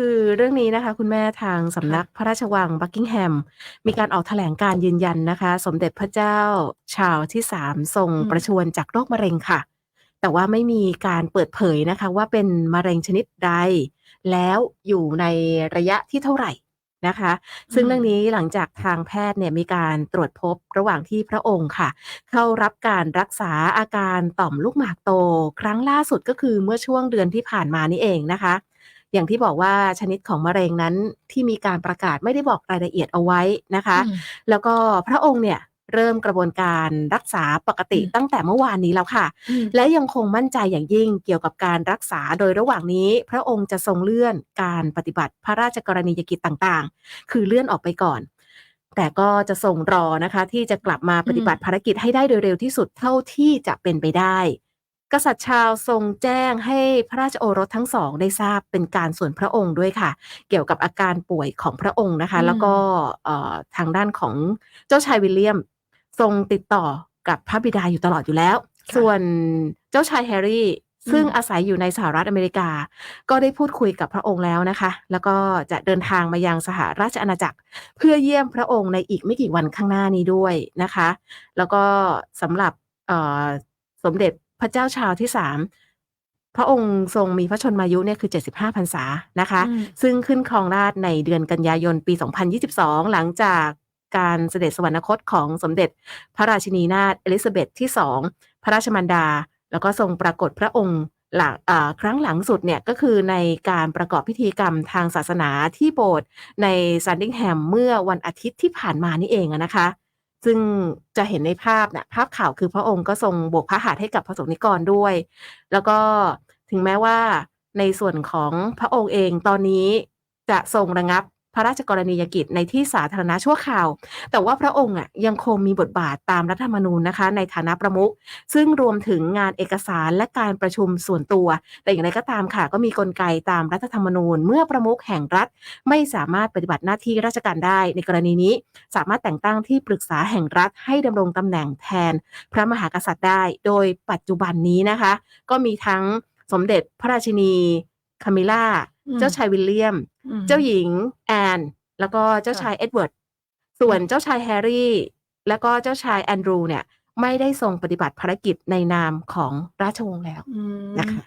คือเรื่องนี้นะคะคุณแม่ทางสำนักพระราชวังบักกิงแฮม มีการออกแถลงการยืนยันนะคะ สมเด็จพระเจ้าชาร์ลส์ที่3ทรงอืม ประชวรจากโรคมะเร็งค่ะ แต่ว่าไม่มีการเปิดเผยนะคะว่าเป็นมะเร็งชนิดใด แล้วอยู่ในระยะที่เท่าไหร่นะคะซึ่งเรื่องนี้หลังจากทางแพทย์เนี่ยมีการตรวจพบระหว่างที่พระองค์ค่ะ เข้ารับการรักษาอาการต่อมลูกหมากโต ครั้งล่าสุดก็คือเมื่อช่วงเดือนที่ผ่านมานี่เองนะคะ อย่างที่บอกว่าชนิดของมะเร็งนั้นที่มีการประกาศไม่ได้บอกรายละเอียดเอาไว้นะคะอืมแล้วก็พระองค์เนี่ยเริ่มกระบวนการรักษาปกติอืมตั้งแต่เมื่อวานนี้แล้วค่ะอืมและยังคงมั่นใจอย่างยิ่งเกี่ยวกับการรักษาโดยระหว่างนี้ พระองค์จะทรงเลื่อนการปฏิบัติพระราชกรณียกิจต่างๆ คือเลื่อนออกไปก่อน แต่ก็จะทรงรอนะคะ ที่จะกลับมาปฏิบัติภารกิจให้ได้โดยเร็วที่สุดเท่าที่จะเป็นไปได้ กษัตริย์ชาวทรงแจ้งให้พระราชโอรสทั้งสองได้ทราบเป็นการส่วนพระองค์ด้วยค่ะ เกี่ยวกับอาการป่วยของพระองค์นะคะอืมแล้วก็เอ่อทางด้านของเจ้าชายวิลเลียม ทรงติดต่อกับพระบิดาอยู่ตลอดอยู่แล้วค่ะส่วนเจ้าชายแฮร์รี่ซึ่งอืมอาศัยอยู่ในสหรัฐอเมริกา ก็ได้พูดคุยกับพระองค์แล้วนะคะ แล้วก็จะเดินทางมายังสหราชอาณาจักร เพื่อเยี่ยมพระองค์ในอีกไม่กี่วันข้างหน้านี้ด้วยนะคะ แล้วก็สำหรับเอ่อสมเด็จ พระเจ้าชาวที่สามพระองค์ทรงมีพระชนมายุเนี่ยคือ 75พรรษานะคะอืมซึ่งขึ้นครองราชย์ในเดือนกันยายนปี 2022 หลังจากการเสด็จสวรรคตของสมเด็จพระราชินีนาถเอลิซาเบธที่สองพระราชมารดา แล้วก็ทรงปรากฏพระองค์หลังอ่าครั้งหลังสุดเนี่ยก็คือในการประกอบพิธีกรรมทางศาสนาที่โบสถ์ในซันดิงแฮมเมื่อวันอาทิตย์ที่ผ่านมานี่เองอะนะคะ ซึ่งจะเห็นในภาพเนี่ยภาพข่าวคือพระองค์ก็ทรงโบกพระหัตถ์ให้กับพระสงฆ์นิกรด้วย แล้วก็ถึงแม้ว่าในส่วนของพระองค์เองตอนนี้จะทรงระงับ พระราชกรณียกิจในที่สาธารณะชั่วคราว แต่ว่าพระองค์อะยังคงมีบทบาทตามรัฐธรรมนูญนะคะ ในฐานะประมุขซึ่งรวมถึงงานเอกสารและการประชุมส่วนตัว แต่อย่างไรก็ตามค่ะ ก็มีกลไกตามรัฐธรรมนูญ เมื่อประมุขแห่งรัฐ ไม่สามารถปฏิบัติหน้าที่ราชการได้ ในกรณีนี้ สามารถแต่งตั้งที่ปรึกษาแห่งรัฐให้ดำรงตำแหน่งแทน พระมหากษัตริย์ได้ โดยปัจจุบันนี้นะคะ ก็มีทั้งสมเด็จพระราชินีคามิล่าอืมเจ้าชายวิลเลียมอืม เจ้าหญิงแอน แล้วก็เจ้าชายเอ็ดเวิร์ด ส่วนเจ้าชายแฮร์รี่ แล้วก็เจ้าชายแอนดรูเนี่ย ไม่ได้ทรงปฏิบัติภารกิจในนามของราชวงศ์แล้วอืมนะคะ